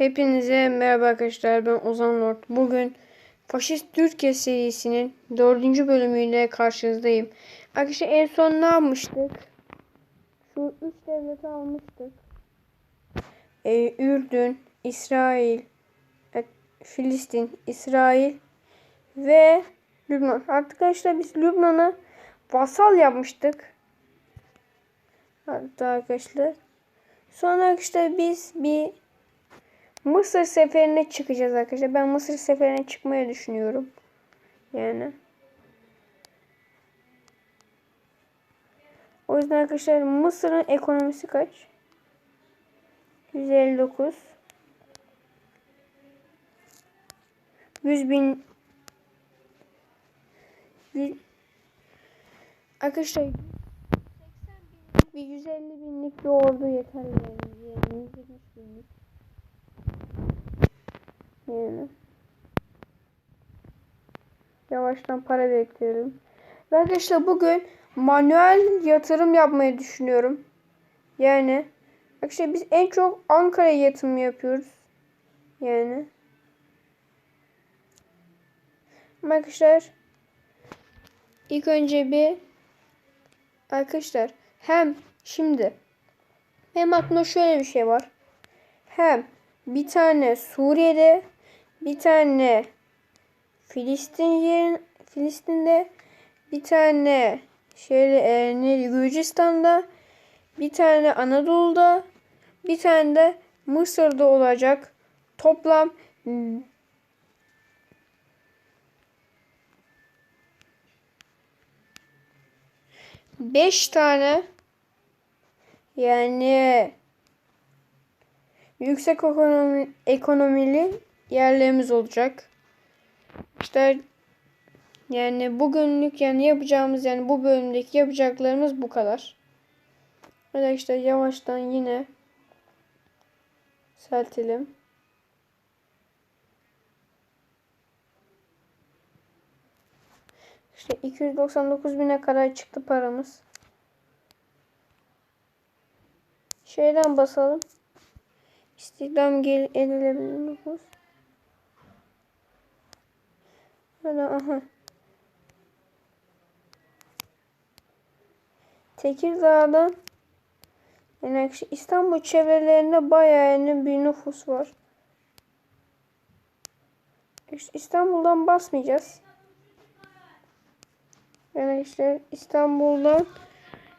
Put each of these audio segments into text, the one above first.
Hepinize merhaba arkadaşlar ben Ozan Lord. Bugün Faşist Türkiye serisinin dördüncü bölümüyle karşınızdayım. Arkadaşlar en son ne yapmıştık? Şu üç devleti almıştık. Ee, Ürdün, İsrail, e, Filistin, İsrail ve Lübnan. Arkadaşlar biz Lübnan'ı vasal yapmıştık. Hatta arkadaşlar. Sonra arkadaşlar biz bir Mısır seferine çıkacağız arkadaşlar. Ben Mısır seferine çıkmayı düşünüyorum. Yani. O yüzden arkadaşlar Mısır'ın ekonomisi kaç? 159 100 bin Arkadaşlar 80 binlik bir 150 binlik bir ordu yeter yani. yani 170 binlik. Yani. Yavaştan para bekliyorum. Ve arkadaşlar bugün manuel yatırım yapmayı düşünüyorum. Yani arkadaşlar biz en çok Ankara'ya yatırım yapıyoruz. Yani. Arkadaşlar ilk önce bir arkadaşlar hem şimdi hem aklımda şöyle bir şey var. Hem bir tane Suriye'de bir tane Filistin yerin Filistin'de bir tane şeyle e, ne Gürcistan'da bir tane Anadolu'da bir tane de Mısır'da olacak. Toplam beş tane yani yüksek ekonomi, ekonomili yerlerimiz olacak. İşte yani bugünlük yani yapacağımız yani bu bölümdeki yapacaklarımız bu kadar. Arkadaşlar yavaştan yine seltelim. İşte 299 bine kadar çıktı paramız. Şeyden basalım. İstihdam gel edilebilir nüfus. Böyle aha. Tekirdağ'da yani İstanbul çevrelerinde bayağı yani bir nüfus var. İstanbul'dan basmayacağız. Yani işte İstanbul'dan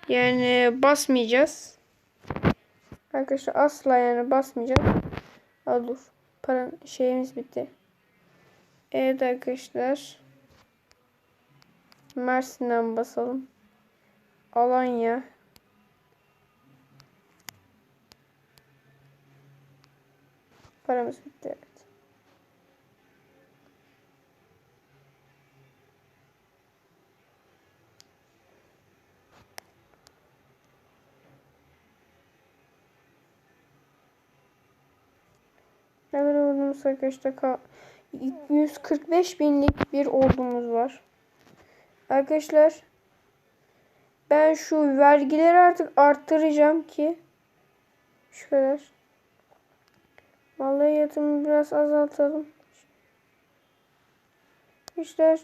yani basmayacağız. Arkadaşlar asla yani basmayacağım. Aa, dur. Para şeyimiz bitti. Evet arkadaşlar. Mersin'den basalım. Alanya. Paramız bitti evet. Hemen ordumuz arkadaşlar 145 binlik bir ordumuz var. Arkadaşlar ben şu vergileri artık arttıracağım ki şu kadar. Vallahi yatımı biraz azaltalım. İşte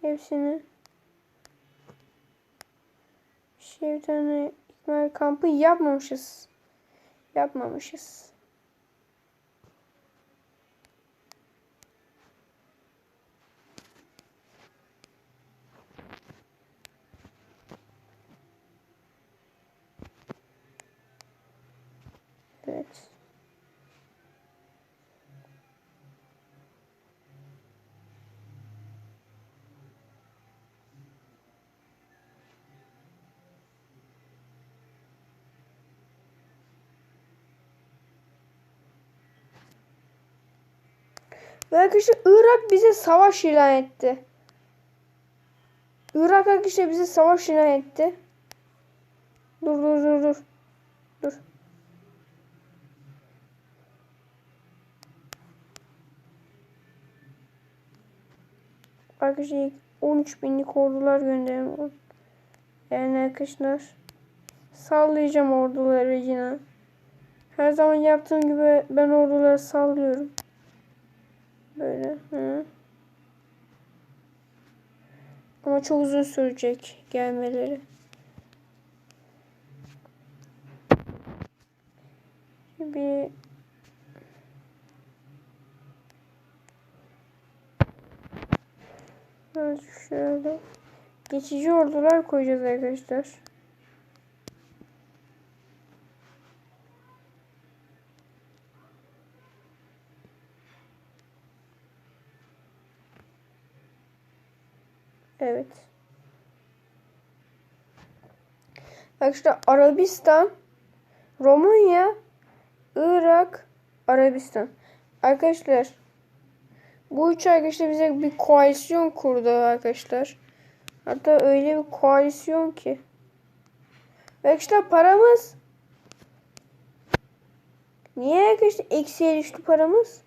hepsini şey bir tane ikmal kampı yapmamışız. Yapmamışız. Evet. Ve arkadaşlar Irak bize savaş ilan etti. Irak arkadaşlar bize savaş ilan etti. Dur dur dur dur. Dur. Arkadaşlar 13 binlik ordular gönderiyorum. Yani arkadaşlar Sallayacağım orduları yine. Her zaman yaptığım gibi ben orduları sallıyorum. Böyle. Hı. Ama çok uzun sürecek gelmeleri. Bir şöyle geçici ordular koyacağız arkadaşlar. Evet. Bak işte Arabistan, Romanya, Irak, Arabistan. Arkadaşlar bu üç arkadaşlar bize bir koalisyon kurdu arkadaşlar. Hatta öyle bir koalisyon ki. Arkadaşlar paramız Niye arkadaşlar eksiye düştü paramız?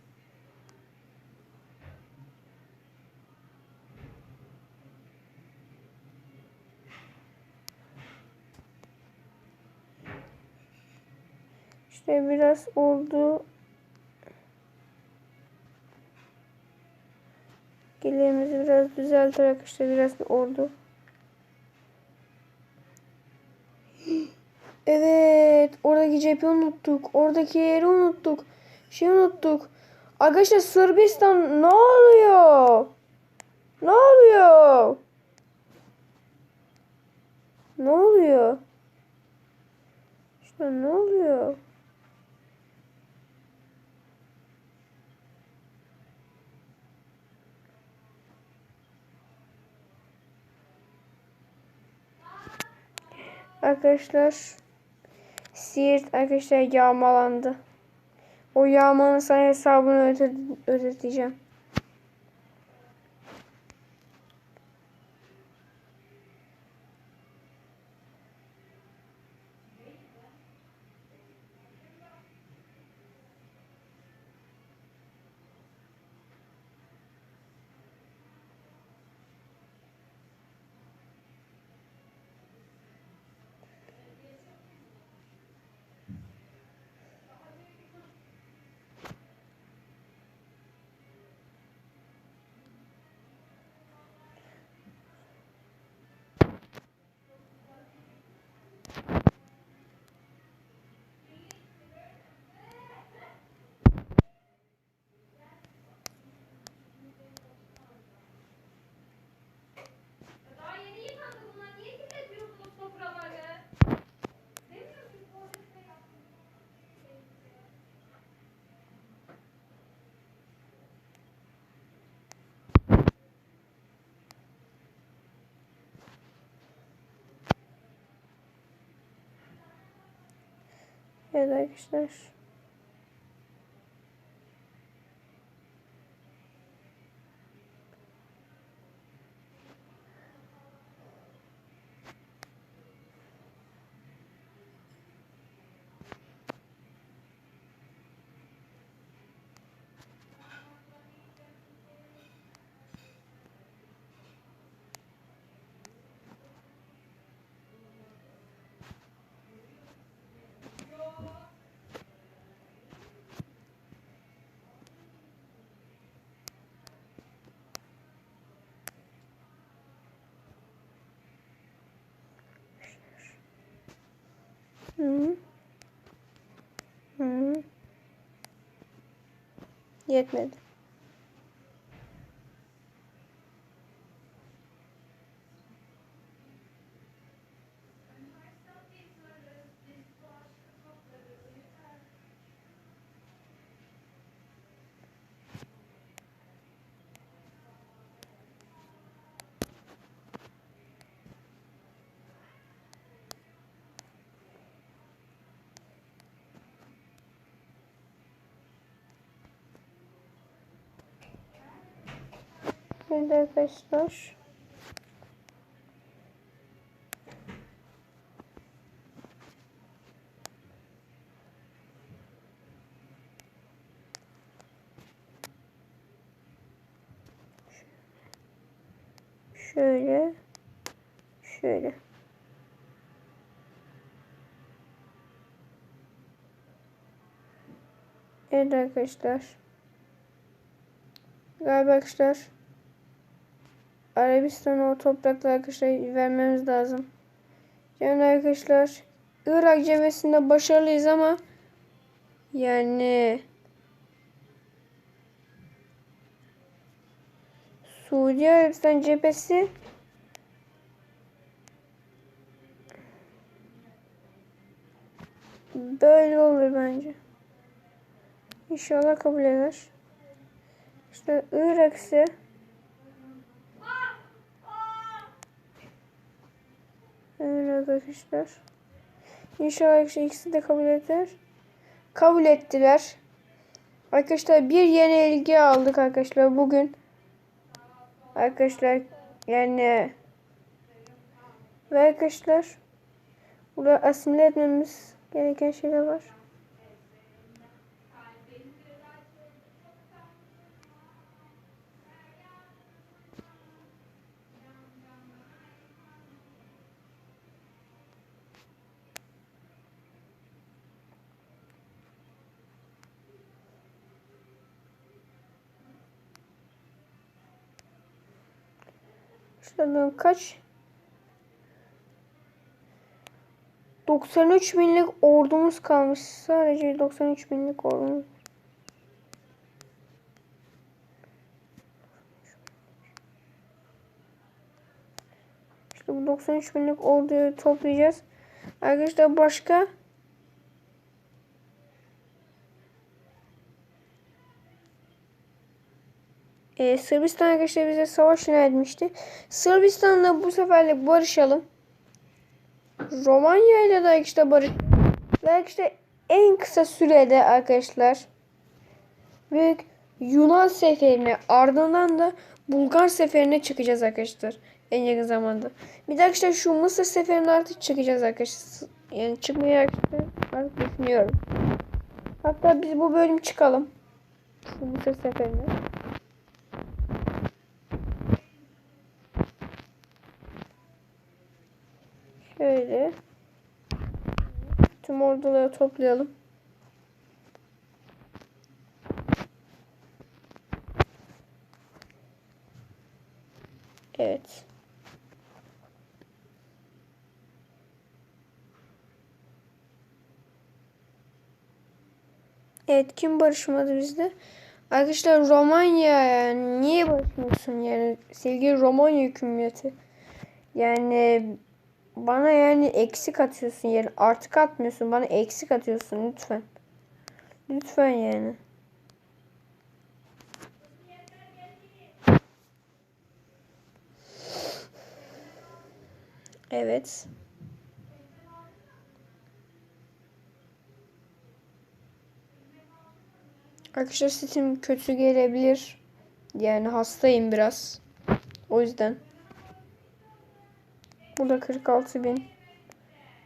İşte biraz oldu. Gelirimizi biraz düzeltir arkadaşlar. Biraz bir oldu. Evet. Oradaki cephe unuttuk. Oradaki yeri unuttuk. Şey unuttuk. Arkadaşlar Sırbistan ne oluyor? Ne oluyor? Ne oluyor? İşte ne oluyor? Arkadaşlar Siirt arkadaşlar yağmalandı. O yağmanın sana hesabını öde ödeteceğim. Evet arkadaşlar. Hı. Hı. Yetmedi. Evet arkadaşlar. Şöyle. Şöyle. Evet arkadaşlar. Galiba arkadaşlar. Arabistan'a o toprakları arkadaşlar vermemiz lazım. Yani arkadaşlar Irak cephesinde başarılıyız ama yani Suudi Arabistan cephesi böyle olur bence. İnşallah kabul eder. İşte Irak ise Irak arkadaşlar. İnşallah arkadaşlar ikisi de kabul eder. Kabul ettiler. Arkadaşlar bir yeni ilgi aldık arkadaşlar bugün. Arkadaşlar yani ve arkadaşlar burada asimile etmemiz gereken şeyler var. Şuradan kaç? 93 binlik ordumuz kalmış. Sadece 93 binlik ordumuz. İşte bu 93 binlik orduyu toplayacağız. Arkadaşlar başka Ee, Sırbistan arkadaşlar bize savaş ilan etmişti. Sırbistan'la bu seferlik barışalım. Romanya ile de arkadaşlar barış. Ve arkadaşlar en kısa sürede arkadaşlar büyük Yunan seferine ardından da Bulgar seferine çıkacağız arkadaşlar. En yakın zamanda. Bir de arkadaşlar şu Mısır seferine artık çıkacağız arkadaşlar. Yani çıkmayı arkadaşlar artık düşünüyorum. Hatta biz bu bölüm çıkalım. Şu Mısır seferine. Şöyle. Tüm orduları toplayalım. Evet. Evet kim barışmadı bizde? Arkadaşlar Romanya yani niye barışmıyorsun yani sevgili Romanya hükümeti. Yani bana yani eksik atıyorsun yani artık atmıyorsun bana eksik atıyorsun lütfen. Lütfen yani. Evet. Arkadaşlar sesim kötü gelebilir. Yani hastayım biraz. O yüzden. Burada 46 bin.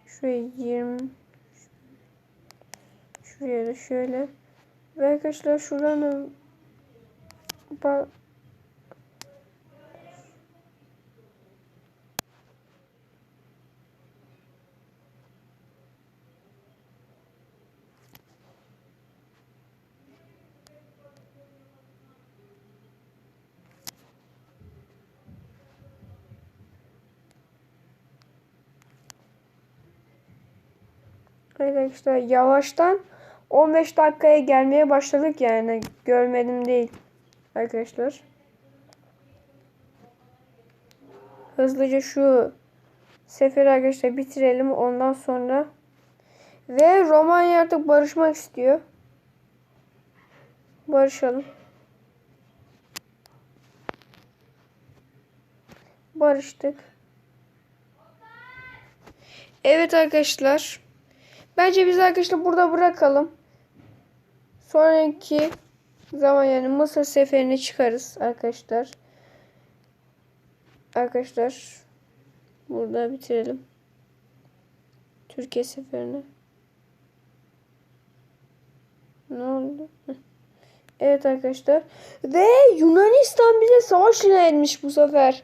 Şuraya 20. Şuraya da şöyle. Ve arkadaşlar şuradan da Arkadaşlar yavaştan 15 dakikaya gelmeye başladık yani. Görmedim değil. Arkadaşlar. Hızlıca şu seferi arkadaşlar bitirelim. Ondan sonra ve Romanya artık barışmak istiyor. Barışalım. Barıştık. Evet arkadaşlar. Bence biz arkadaşlar burada bırakalım. Sonraki zaman yani Mısır seferine çıkarız arkadaşlar. Arkadaşlar burada bitirelim. Türkiye seferini. Ne oldu? Evet arkadaşlar. Ve Yunanistan bize savaş ilan etmiş bu sefer.